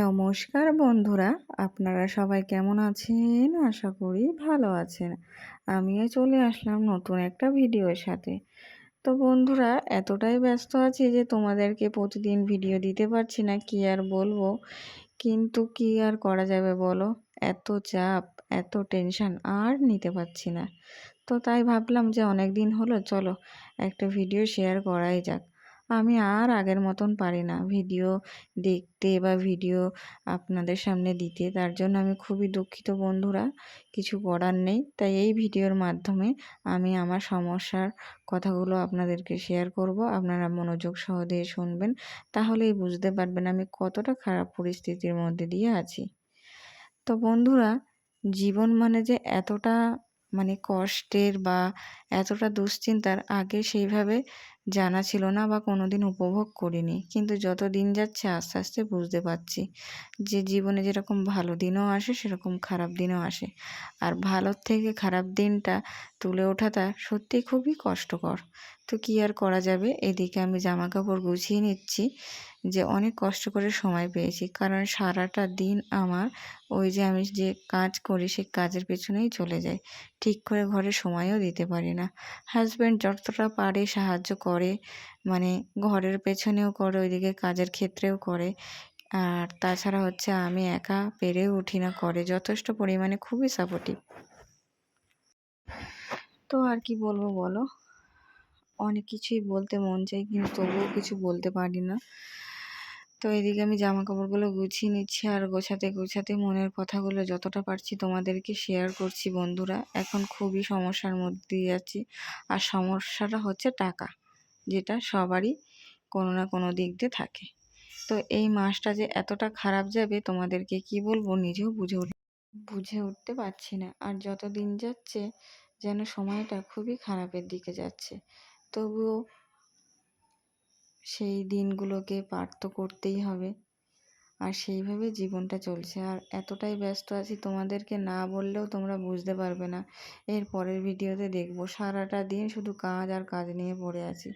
নমস্কার বন্ধুরা, আপনারা সবাই কেমন আছেন? আশা করি ভালো আছেন। আমিও চলে আসলাম নতুন একটা ভিডিওর সাথে। তো বন্ধুরা, এতটাই ব্যস্ত আছি যে তোমাদেরকে প্রতিদিন ভিডিও দিতে পারছি না, কি আর বলব? কিন্তু কি আর করা যাবে বলো? এত চাপ, এত টেনশন আর নিতে পারছি না। তো তাই ভাবলাম যে অনেক দিন হলো, চলো একটা ভিডিও শেয়ার করাই যাক। আমি আর আগের মতন পারি না। ভিডিও দেখতে বা ভিডিও আপনাদের সামনে দিতে, তার জন্য আমি খুবই দুঃখিত বন্ধুরা, কিছু করার নেই। তাই এই ভিডিওর মাধ্যমে আমি আমার সমস্যার কথাগুলো আপনাদেরকে শেয়ার করব। আপনারা মনোযোগ সহ দিয়ে শুনবেন, তাহলেই বুঝতে পারবেন আমি কতটা খারাপ পরিস্থিতির মধ্যে দিয়ে আছি। তো বন্ধুরা, জীবন মানে যে এতটা মানে কষ্টের বা এতটা দুশ্চিন্তার, আগে সেইভাবে জানা ছিল না বা কোনো দিন উপভোগ করিনি। কিন্তু যত দিন যাচ্ছে, আস্তে আস্তে বুঝতে পারছি যে জীবনে যেরকম ভালো দিনও আসে, সেরকম খারাপ দিনও আসে। আর ভালোর থেকে খারাপ দিনটা তুলে ওঠাটা সত্যি খুবই কষ্টকর। তো কী আর করা যাবে? এদিকে আমি জামা কাপড় গুছিয়ে নিচ্ছি যে অনেক কষ্ট করে সময় পেয়েছি। কারণ সারাটা দিন আমার ওই যে আমি যে কাজ করি, সেই কাজের পেছনেই চলে যায়। ঠিক করে ঘরে সময়ও দিতে পারি না। হাজব্যান্ড যতটা পারে সাহায্য করে মানে ঘরের পেছনেও করে, ওইদিকে কাজের ক্ষেত্রেও করে। আর তাছাড়া হচ্ছে আমি একা পেরেও উঠি না, করে। যথেষ্ট পরিমাণে খুবই সাপোর্টিভ তো আর কি বলব বলো? অনেক কিছুই বলতে মন চাই কিন্তু তবুও কিছু বলতে পারি না। তো এদিকে আমি জামা কাপড়গুলো গুছিয়ে নিচ্ছি আর গোছাতে গোছাতে মনের কথাগুলো যতটা পারছি তোমাদেরকে শেয়ার করছি বন্ধুরা। এখন খুবই সমস্যার মধ্যে যাচ্ছি। আর সমস্যাটা হচ্ছে টাকা। যেটা সবারই কোনো না কোনো দিক দিয়ে থাকে। তো এই মাসটা যে এতটা খারাপ যাবে, তোমাদেরকে কি বলব? নিজেও বুঝে বুঝে উঠতে পারছি না। আর যত দিন যাচ্ছে, যেন সময়টা খুবই খারাপের দিকে যাচ্ছে। তবুও সেই দিনগুলোকে পার তো করতেই হবে। আর সেইভাবে জীবনটা চলছে। আর এতটাই ব্যস্ত আছি, তোমাদেরকে না বললেও তোমরা বুঝতে পারবে না। এর পরের ভিডিওতে দেখব। সারাটা দিন শুধু কাজ আর কাজ নিয়ে পড়ে আছি।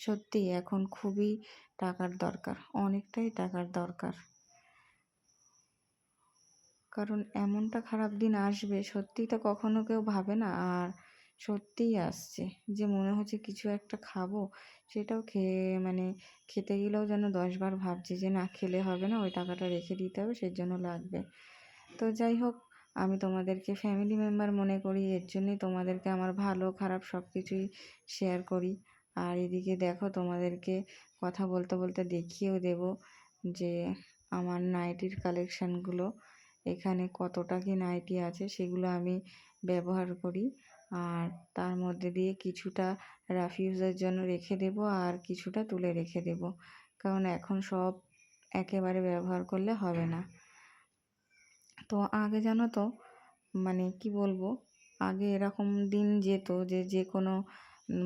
সত্যি, এখন খুবই টাকার দরকার, অনেকটাই টাকার দরকার। কারণ এমনটা খারাপ দিন আসবে, সত্যি তো কখনো কেউ ভাবে না। আর সত্যিই আসছে যে মনে হচ্ছে কিছু একটা খাব। সেটাও খেয়ে মানে খেতে গেলেও যেন দশবার ভাবছি যে না, খেলে হবে না, ওই টাকাটা রেখে দিতে হবে সেই জন্য লাগবে। তো যাই হোক, আমি তোমাদেরকে ফ্যামিলি মেম্বার মনে করি, এর জন্যই তোমাদেরকে আমার ভালো, খারাপ সব কিছুই শেয়ার করি। আর এদিকে দেখো, তোমাদেরকে কথা বলতে বলতে দেখিয়েও দেব যে আমার নাইটির কালেকশানগুলো এখানে কতটা কি নাইটি আছে, সেগুলো আমি ব্যবহার করি। আর তার মধ্যে দিয়ে কিছুটা রাফ ইউজের জন্য রেখে দেব আর কিছুটা তুলে রেখে দেব। কারণ এখন সব একেবারে ব্যবহার করলে হবে না। তো আগে জানো তো মানে কি বলব, আগে এরকম দিন যেত যে যে কোনো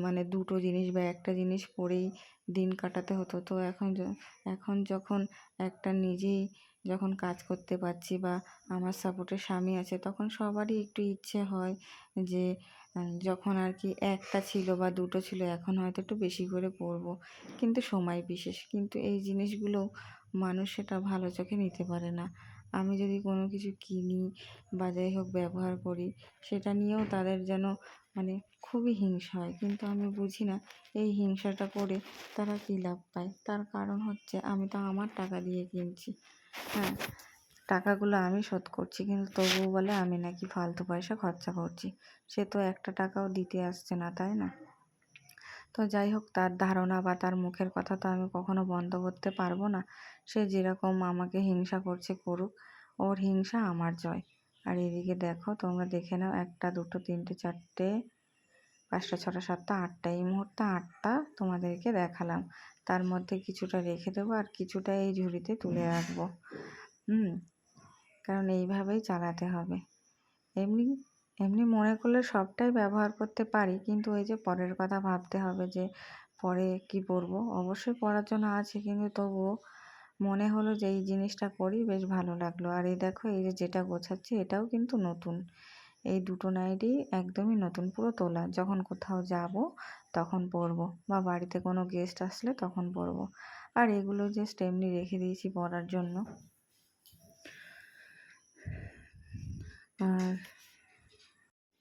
মানে দুটো জিনিস বা একটা জিনিস পরেই দিন কাটাতে হতো। তো এখন এখন যখন একটা নিজেই যখন কাজ করতে পারছি বা আমার সাপোর্টে স্বামী আছে, তখন সবারই একটু ইচ্ছে হয় যে যখন আর কি একটা ছিল বা দুটো ছিল, এখন হয়তো একটু বেশি করে পরবো কিন্তু সময় বিশেষ। কিন্তু এই জিনিসগুলো মানুষ সেটা ভালো চোখে নিতে পারে না। আমি যদি কোনো কিছু কিনি বা যাই হোক ব্যবহার করি, সেটা নিয়েও তাদের যেন মানে খুবই হিংসা হয়। কিন্তু আমি বুঝি না, এই হিংসাটা করে তারা কী লাভ পায়? তার কারণ হচ্ছে আমি তো আমার টাকা দিয়ে কিনছি। হ্যাঁ টাকাগুলো আমি শোধ করছি, কিন্তু তবুও বলে আমি নাকি ফালতু পয়সা খরচা করছি। সে তো একটা টাকাও দিতে আসছে না, তাই না? তো যাই হোক, তার ধারণা বা তার মুখের কথা তো আমি কখনো বন্ধ করতে পারব না। সে যেরকম আমাকে হিংসা করছে করুক, ওর হিংসা আমার জয়। আর এদিকে দেখো, তোমরা দেখে নাও, একটা, দুটো, তিনটে, চারটে পাঁচটা, ছটা, সাতটা, আটটা, এই মুহূর্তে আটটা তোমাদেরকে দেখালাম। তার মধ্যে কিছুটা রেখে দেবো আর কিছুটা এই ঝুড়িতে তুলে রাখব। হুম, কারণ এইভাবেই চালাতে হবে। এমনি এমনি মনে করলে সবটাই ব্যবহার করতে পারি, কিন্তু ওই যে পরের কথা ভাবতে হবে যে পরে কি পরব অবশ্যই পরার জন্য আছে, কিন্তু তবুও মনে হলো যে এই জিনিসটা করি বেশ ভালো লাগল। আর এই দেখো, এই যে যেটা গোছাচ্ছি এটাও কিন্তু নতুন। এই দুটো নাইটি একদমই নতুন, পুরো তোলা। যখন কোথাও যাব, তখন পরবো। বা বাড়িতে কোনো গেস্ট আসলে তখন পরবো। আর এগুলো জাস্ট এমনি রেখে দিয়েছি পরার জন্য। আর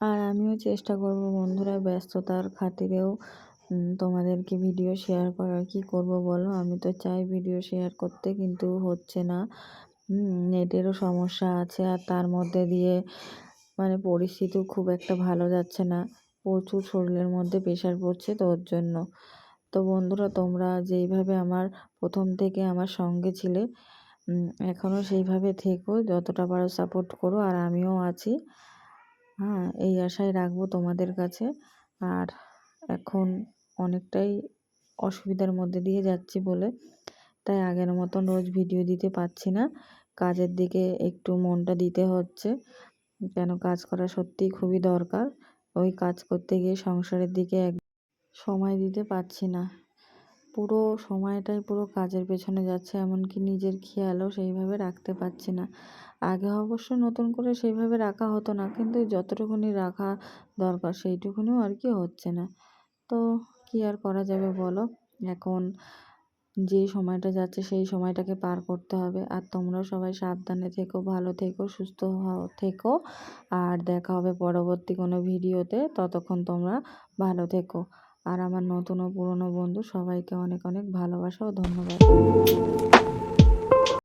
আর আমিও চেষ্টা করব বন্ধুরা ব্যস্ততার খাতিরেও তোমাদেরকে ভিডিও শেয়ার করার। কি করব বলো? আমি তো চাই ভিডিও শেয়ার করতে, কিন্তু হচ্ছে না। নেটেরও সমস্যা আছে, আর তার মধ্যে দিয়ে মানে পরিস্থিতিও খুব একটা ভালো যাচ্ছে না। প্রচুর শরীরের মধ্যে প্রেশার পড়ছে তো ওর জন্য। তো বন্ধুরা, তোমরা যেইভাবে আমার প্রথম থেকে আমার সঙ্গে ছিলে এখনও সেইভাবে থেকো, যতটা পারো সাপোর্ট করো, আর আমিও আছি। হ্যাঁ এই আশাই রাখব তোমাদের কাছে। আর এখন অনেকটাই অসুবিধার মধ্যে দিয়ে যাচ্ছি বলে। তাই আগের মতন রোজ ভিডিও দিতে পারছি না। কাজের দিকে একটু মনটা দিতে হচ্ছে। কেন কাজ করা সত্যিই খুবই দরকার। ওই কাজ করতে গিয়ে সংসারের দিকে এক সময় দিতে পারছি না। পুরো সময়টাই পুরো কাজের পেছনে যাচ্ছে, এমনকি নিজের খেয়ালও সেইভাবে রাখতে পারছি না। আগে অবশ্য নতুন করে সেইভাবে রাখা হতো না, কিন্তু যতটুকুনি রাখা দরকার সেইটুকুনিও আর কি হচ্ছে না। তো কি আর করা যাবে বলো? এখন যে সময়টা যাচ্ছে সেই সময়টাকে পার করতে হবে। আর তোমরা সবাই সাবধানে থেকো, ভালো থেকো, সুস্থ থেকো। আর দেখা হবে পরবর্তী কোনো ভিডিওতে। ততক্ষণ তোমরা ভালো থেকো। আর আমার নতুন ও পুরনো বন্ধু, সবাইকে অনেক অনেক ভালোবাসা ও ধন্যবাদ।